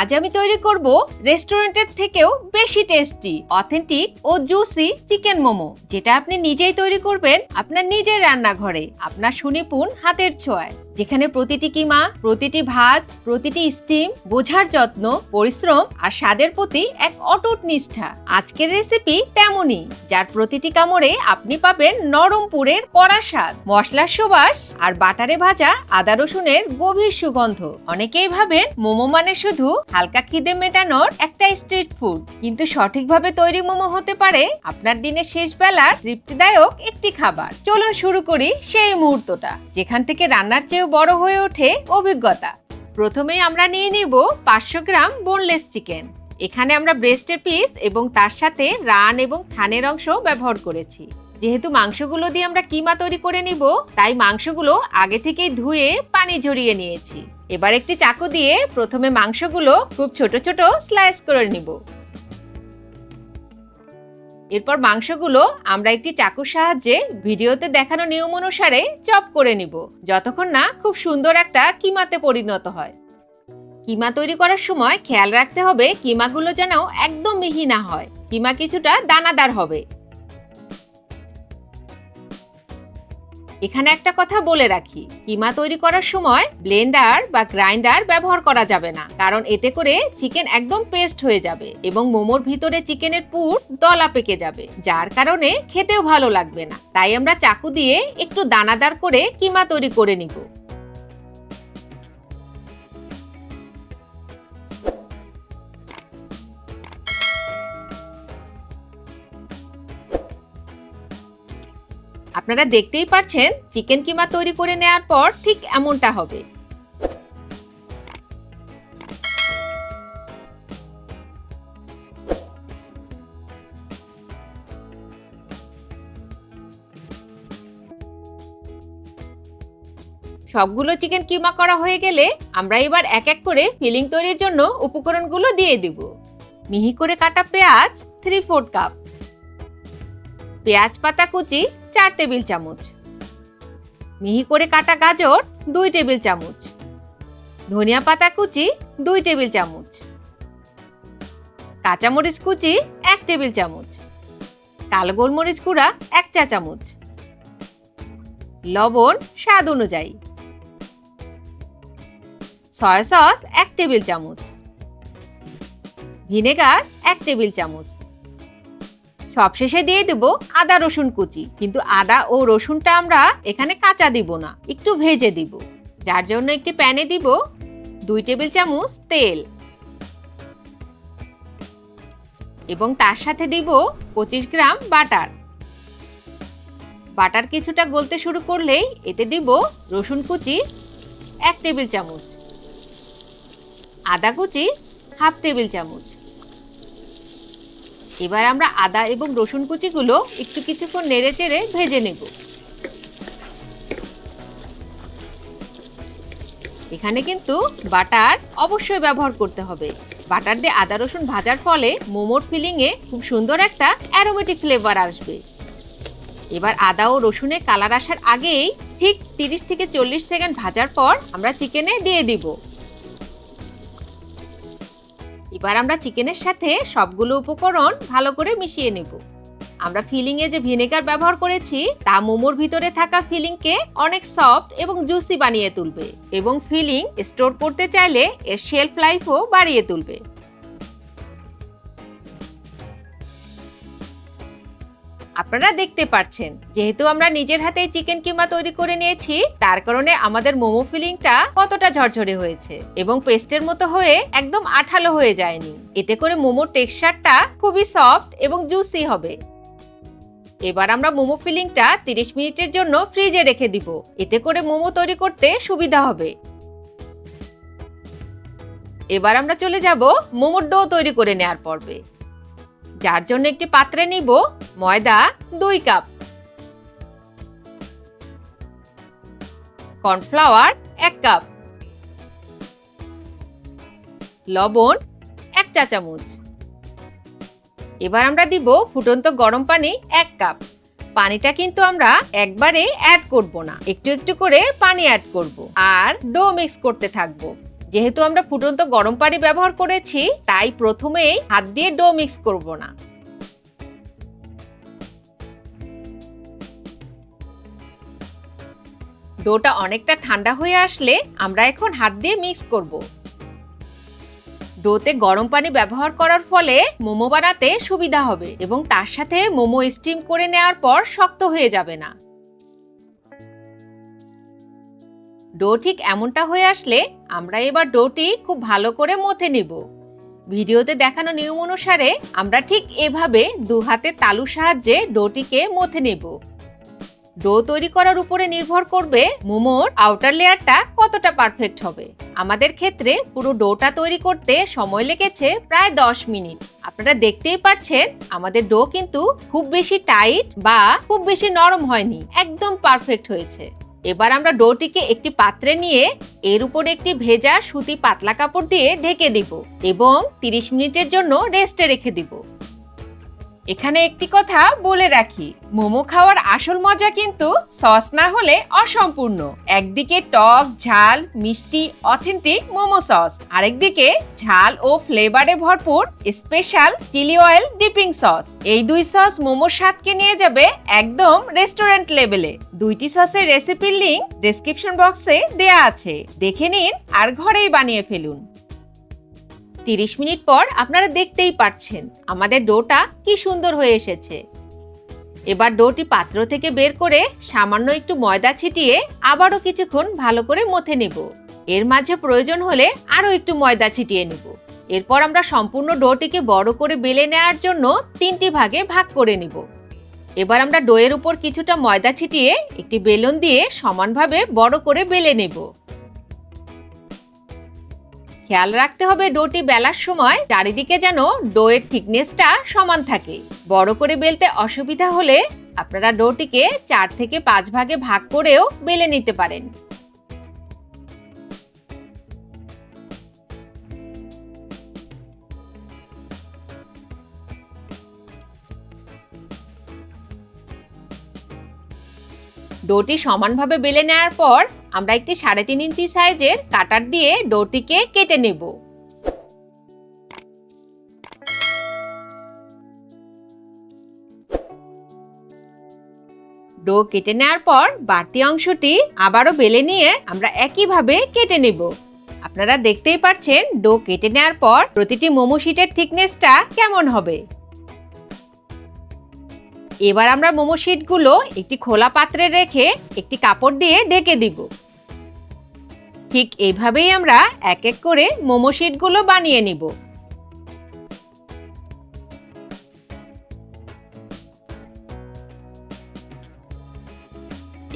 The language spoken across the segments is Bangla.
আজ আমি তৈরি করব রেস্টুরেন্টের থেকেও বেশি টেস্টি, অথেন্টিক ও জুসি চিকেন মোমো, যেটা আপনি নিজেই তৈরি করবেন আপনার নিজের রান্নাঘরে, আপনার সুনিপুণ হাতের ছোঁয়ায়। যেখানে প্রতিটি কিমা, প্রতিটি ভাজ, প্রতিটি স্টিম, বোঝার যত্ন, পরিশ্রম আর স্বাদের প্রতি এক অটুট নিষ্ঠা। আজকের রেসিপি তেমনই, যার প্রতিটি কামড়ে আপনি পাবেন নরম পুরের কড়া স্বাদ, মশলার সুবাস আর বাটারে ভাজা আদা রসুনের গভীর সুগন্ধ। অনেকেই ভাবেন মোমো মানে শুধু হালকা খিদে মেটানোর একটা স্ট্রিট ফুড, কিন্তু সঠিকভাবে তৈরি মোমো হতে পারে আপনার দিনের শেষ বেলার তৃপ্তিদায়ক একটি খাবার। চলুন শুরু করি সেই মুহূর্তটা, যেখান থেকে রান্নার চেয়েও বড় হয়ে ওঠে অভিজ্ঞতা। প্রথমেই আমরা নিয়ে নিব পাঁচশো গ্রাম বোনলেস চিকেন এখানে আমরা ব্রেস্টের পিস এবং তার সাথে রান এবং থানের অংশ ব্যবহার করেছি। যেহেতু মাংসগুলো দিয়ে আমরা কিমা তৈরি করে নিব, তাই মাংসগুলো আগে থেকেই ধুয়ে পানি ঝরিয়ে নিয়েছি। এবার একটি চাকু দিয়ে প্রথমে মাংসগুলো খুব ছোট ছোট স্লাইস করে নিব। এরপর মাংসগুলো আমরা একটি চাকুর সাহায্যে ভিডিওতে দেখানো নিয়ম অনুসারে চপ করে নিব। যতক্ষণ না খুব সুন্দর একটা কিমাতে পরিণত হয়। কিমা তৈরি করার সময় খেয়াল রাখতে হবে কিমাগুলো যেন একদম মিহি না হয়। কিমা কিছুটা দানাদার হবে। এখানে একটা কথা বলে রাখি, কিমা তৈরি করার সময় ব্লেন্ডার বা গ্রাইন্ডার ব্যবহার করা যাবে না, কারণ এতে করে চিকেন একদম পেস্ট হয়ে যাবে এবং মোমোর ভিতরে চিকেনের পুর দলা পেকে যাবে, যার কারণে খেতেও ভালো লাগবে না। তাই আমরা চাকু দিয়ে একটু দানাদার করে কিমা তৈরি করে নিব। আপনারা দেখতেই পারছেন, চিকেন কিমা তৈরি করে নেওয়ার পর ঠিক এমনটা হবে। সবগুলো চিকেন কিমা করা হয়ে গেলে আমরা এবার এক এক করে ফিলিং তৈরির জন্য উপকরণগুলো দিয়ে দিব। মিহি করে কাটা পেঁয়াজ থ্রি ফোর্থ কাপ পেঁয়াজ পাতা কুচি চার টেবিল চামচ। মিহি করে কাটা গাজর, দুই টেবিল চামচ। ধনিয়া পাতা কুচি, দুই টেবিল চামচ। কাঁচামরিচ কুচি, এক টেবিল চামচ। কালো গোলমরিচ গুঁড়া, এক চা চামচ। লবণ স্বাদ অনুযায়ী। সয়া সস, এক টেবিল চামচ। ভিনেগার, এক টেবিল চামচ। সবশেষে দিয়ে দেবো আদা, রসুন কুচি। কিন্তু আদা ও রসুনটা আমরা এখানে কাঁচা দিব না, একটু ভেজে দিব। যার জন্য একটি প্যানে দিব দুই টেবিল চামচ তেল। এবং তার সাথে দিব পঁচিশ গ্রাম বাটার। বাটার কিছুটা গলতে শুরু করলেই এতে দিব রসুন কুচি এক টেবিল চামচ। আদা কুচি হাফ টেবিল চামচ। এবার আমরা আদা এবং রসুন কুচিগুলো একটু কিছুক্ষণ নেড়ে চেড়ে ভেজে নেব। এখানে কিন্তু বাটার অবশ্যই ব্যবহার করতে হবে। বাটার দিয়ে আদা রসুন ভাজার ফলে মোমোর ফিলিংয়ে খুব সুন্দর একটা অ্যারোমেটিক ফ্লেভার আসবে। এবার আদা ও রসুনের কালার আসার আগেই ঠিক তিরিশ থেকে চল্লিশ সেকেন্ড ভাজার পর আমরা চিকেনে দিয়ে দিব। এবার আমরা চিকেনের সাথে সবগুলো উপকরণ ভালো করে মিশিয়ে নেব। আমরা ফিলিংয়ে যে ভিনেগার ব্যবহার করেছি, তা মোমোর ভিতরে থাকা ফিলিংকে অনেক সফট এবং জুসি বানিয়ে তুলবে এবং ফিলিং স্টোর করতে চাইলে এর শেলফ লাইফও বাড়িয়ে তুলবে। আপনারা দেখতে পাচ্ছেন যেহেতু আমরা নিজের হাতে চিকেন কিমা তৈরি করে নিয়েছি, তার কারণে আমাদের মোমো ফিলিংটা কতটা ঝরঝরে হয়েছে এবং পেস্টের মতো হয়ে একদম আঠালো হয়ে যায়নি। এতে করে মোমোর টেক্সচারটা খুবই সফট এবং জুসি হবে। এবার আমরা মোমো ফিলিংটা 30 মিনিটের জন্য ফ্রিজে রেখে দিব। এতে করে মোমো তৈরি করতে সুবিধা হবে। এবার আমরা চলে যাব মোমোর ডো তৈরি করে নেওয়ার পর্বে। যার জন্য একটি পাত্রে নিব ময়দা দুই কাপ। কর্নফ্লাওয়ার এক কাপ। লবণ এক চা চামচ। এবার আমরা দিব ফুটন্ত গরম পানি এক কাপ। পানিটা কিন্তু আমরা একবারে অ্যাড করব না। একটু একটু করে পানি অ্যাড করব। আর ডো মিক্স করতে থাকব। যেহেতু আমরা ফুটন্ত গরম পানি ব্যবহার করেছি, তাই প্রথমেই হাত দিয়ে ডো মিক্স করব না। ডোটা অনেকটা ঠান্ডা হয়ে আসলে আমরা এখন হাত দিয়ে মিক্স করব। ডোতে গরম পানি ব্যবহার করার ফলে মোমো বানাতে সুবিধা হবে এবং তার সাথে মোমো স্টিম করে নেওয়ার পর শক্ত হয়ে যাবে না। ডো ঠিক এমনটা হয়ে আসলে আমরা এবার ডোটি খুব ভালো করে মথে নিব। ভিডিওতে দেখানো নিয়ম অনুসারে আমরা ঠিক এভাবে দু হাতে তালুর সাহায্যে ডোটিকে মথে নেব। ডো তৈরি করার উপরে নির্ভর করবে মোমোর আউটার লেয়ারটা কতটা পারফেক্ট হবে। আমাদের ক্ষেত্রে পুরো ডোটা তৈরি করতে সময় লেগেছে প্রায় দশ মিনিট। আপনারা দেখতেই পাচ্ছেন আমাদের ডো কিন্তু খুব বেশি টাইট বা খুব বেশি নরম হয়নি, একদম পারফেক্ট হয়েছে। এবার আমরা ডোটিকে একটি পাত্রে নিয়ে এর উপর একটি ভেজা সুতি পাতলা কাপড় দিয়ে ঢেকে দিব এবং 30 মিনিটের জন্য রেস্টে রেখে দিব। এখানে একটি কথা বলে রাখি, মোমো খাওয়ার আসল মজা কিন্তু সস না হলে অসম্পূর্ণ। একদিকে টক, ঝাল, মিষ্টি, অথেন্টিক মোমো সস। আরেকদিকে ঝাল ও ফ্লেভারে ভরপুর special chili oil dipping sauce. এই দুই সস মোমোর স্বাদকে নিয়ে যাবে একদম রেস্টুরেন্ট লেভেলে। দুইটি সসের রেসিপির লিঙ্ক ডেসক্রিপশন বক্সে দেয়া আছে। দেখে নিন আর ঘরেই বানিয়ে ফেলুন। তিরিশ মিনিট পর আপনারা দেখতেই পাচ্ছেন আমাদের ডোটা কি সুন্দর হয়ে এসেছে। এবার ডোটি পাত্র থেকে বের করে সামান্য একটু ময়দা ছিটিয়ে আবারও কিছুক্ষণ ভালো করে মথে নেব। এর মাঝে প্রয়োজন হলে আরও একটু ময়দা ছিটিয়ে নেব। এরপর আমরা সম্পূর্ণ ডোটিকে বড় করে বেলে নেওয়ার জন্য তিনটি ভাগে ভাগ করে নিব। এবার আমরা ডোয়ের উপর কিছুটা ময়দা ছিটিয়ে একটি বেলুন দিয়ে সমানভাবে বড় করে বেলে নেব। খেয়াল রাখতে হবে ডোটি বেলার সময়, চারিদিকে যেন ডোয়ের থিকনেসটা সমান থাকে। বড় করে বেলতে অসুবিধা হলে আপনারা ডোটিকে চার থেকে পাঁচ ভাগে ভাগ করেও বেলে নিতে পারেন। ডোটি সমানভাবে বেলে নেওয়ার পর আমরা একটি সাড়ে তিন ইঞ্চি সাইজের কাটার দিয়ে ডোটিকে কেটে নেব। ডো কেটে নেওয়ার পর বাড়তি অংশটি আবারও বেলে নিয়ে আমরা একইভাবে কেটে নেব। আপনারা দেখতেই পাচ্ছেন ডো কেটে নেওয়ার পর প্রতিটি মোমো শিটের থিকনেসটা কেমন হবে। এবার আমরা মোমো শিটগুলো একটি খোলা পাত্রে রেখে একটি কাপড় দিয়ে ঢেকে দিব। ঠিক এইভাবেই আমরা এক এক করে মোমো শিটগুলো বানিয়ে নিব।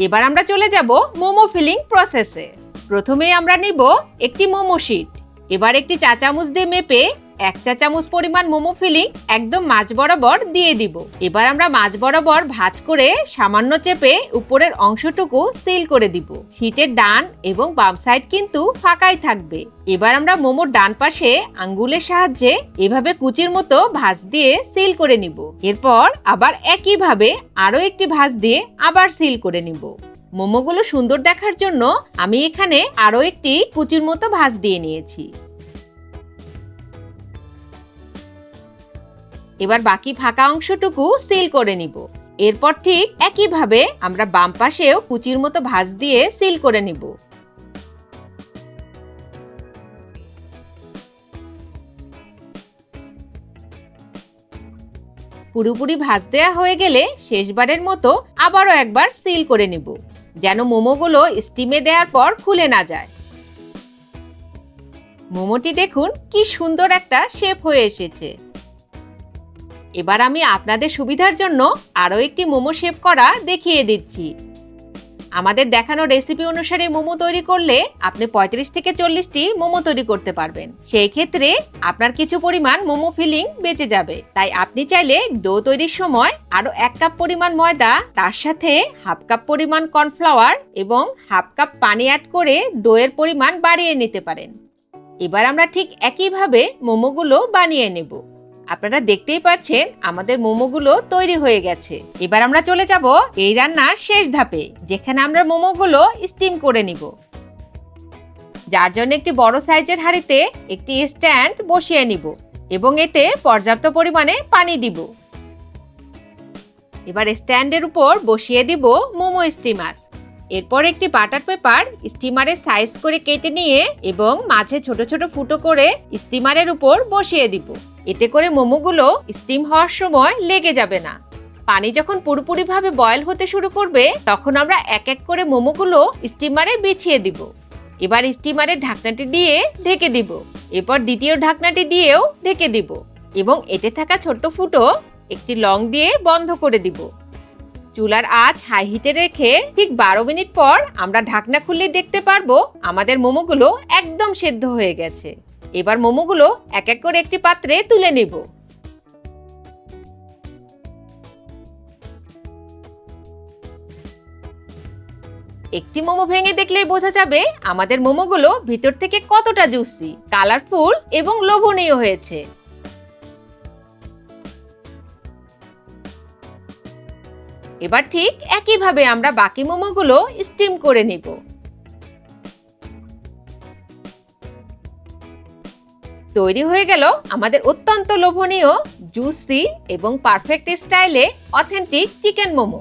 এবার আমরা চলে যাব মোমো ফিলিং প্রসেসে। প্রথমেই আমরা নিব একটি মোমো শিট এবার একটি চা চামচ দিয়ে মেপে এক চা চামচ পরিমাণ মোমো ফিলিং একদম মাছ বরাবর দিয়ে দিব। এবার আমরা মাছ বরাবর ভাজ করে সামান্য চেপে উপরের অংশটুকু সিল করে দিব। শীটের ডান এবং বাম সাইড কিন্তু ফাঁকাই থাকবে। এবার আমরা মোমোর ডান পাশে আঙ্গুলের সাহায্যে এভাবে কুচির মতো ভাঁজ দিয়ে সিল করে নিব। এরপর আবার একইভাবে আরও একটি ভাঁজ দিয়ে আবার সিল করে নিব। মোমোগুলো সুন্দর দেখার জন্য আমি এখানে আরও একটি কুচির মতো ভাঁজ দিয়ে নিয়েছি। এবার বাকি ফাঁকা অংশটুকু সিল করে নিব। এরপর ঠিক একইভাবে আমরা বাম পাশেও কুচির মতো ভাঁজ দিয়ে সিল করে নিব। পুরোপুরি ভাজ দেওয়া হয়ে গেলে শেষবারের মতো আবারও একবার সিল করে নিব, যেন মোমোগুলো স্টিমে দেওয়ার পর খুলে না যায়। মোমোটি দেখুন কি সুন্দর একটা শেপ হয়ে এসেছে। এবার আমি আপনাদের সুবিধার জন্য আরও একটি মোমো শেপ করা দেখিয়ে দিচ্ছি। আমাদের দেখানো রেসিপি অনুসারে মোমো তৈরি করলে আপনি পঁয়ত্রিশ থেকে চল্লিশটি মোমো তৈরি করতে পারবেন। সেই ক্ষেত্রে আপনার কিছু পরিমাণ মোমো ফিলিং বেঁচে যাবে। তাই আপনি চাইলে ডো তৈরির সময় আরও এক কাপ পরিমাণ ময়দা, তার সাথে হাফ কাপ পরিমাণ কর্নফ্লাওয়ার এবং হাফ কাপ পানি অ্যাড করে ডোয়ের পরিমাণ বাড়িয়ে নিতে পারেন। এবার আমরা ঠিক একইভাবে মোমোগুলো বানিয়ে নেব। আপনারা দেখতেই পাচ্ছেন আমাদের মোমোগুলো তৈরি হয়ে গেছে। এবার আমরা চলে যাব এই রান্নার শেষ ধাপে, যেখানে আমরা মোমোগুলো স্টিম করে নিব। যার জন্য একটি বড় সাইজের হাঁড়িতে একটি স্ট্যান্ড বসিয়ে নিব এবং এতে পর্যাপ্ত পরিমাণে পানি দিব। এবার স্ট্যান্ডের উপর বসিয়ে দিব মোমো স্টিমার এরপর একটি বাটার পেপার স্টিমারের সাইজ করে কেটে নিয়ে এবং মাঝে ছোট ছোট ফুটো করে স্টিমারের উপর বসিয়ে দিব। এতে করে মোমোগুলো স্টিম হওয়ার সময় লেগে যাবে না। পানি যখন পুরোপুরিভাবে বয়ল হতে শুরু করবে, তখন আমরা এক এক করে মোমোগুলো স্টিমারে বিছিয়ে দিব। এবার স্টিমারের ঢাকনাটি দিয়ে ঢেকে দিব। এরপর দ্বিতীয় ঢাকনাটি দিয়েও ঢেকে দিব এবং এতে থাকা ছোট্ট ফুটো একটি লং দিয়ে বন্ধ করে দিব। চুলার আঁচ হাই হিটে রেখে ঠিক বারো মিনিট পর আমরা ঢাকনা খুললেই দেখতে পারব আমাদের মোমোগুলো একদম সেদ্ধ হয়ে গেছে। এবার মোমোগুলো এক এক করে একটি পাত্রে তুলে নেব। একটি মোমো ভেঙে দেখলেই বোঝা যাবে আমাদের মোমোগুলো ভিতর থেকে কতটা জুসি কালারফুল এবং লোভনীয় হয়েছে। এবার ঠিক একইভাবে আমরা বাকি মোমোগুলো স্টিম করে নিব। তৈরি হয়ে গেল আমাদের অত্যন্ত লোভনীয় জুসি এবং পারফেক্ট স্টাইলে অথেন্টিক চিকেন মোমো।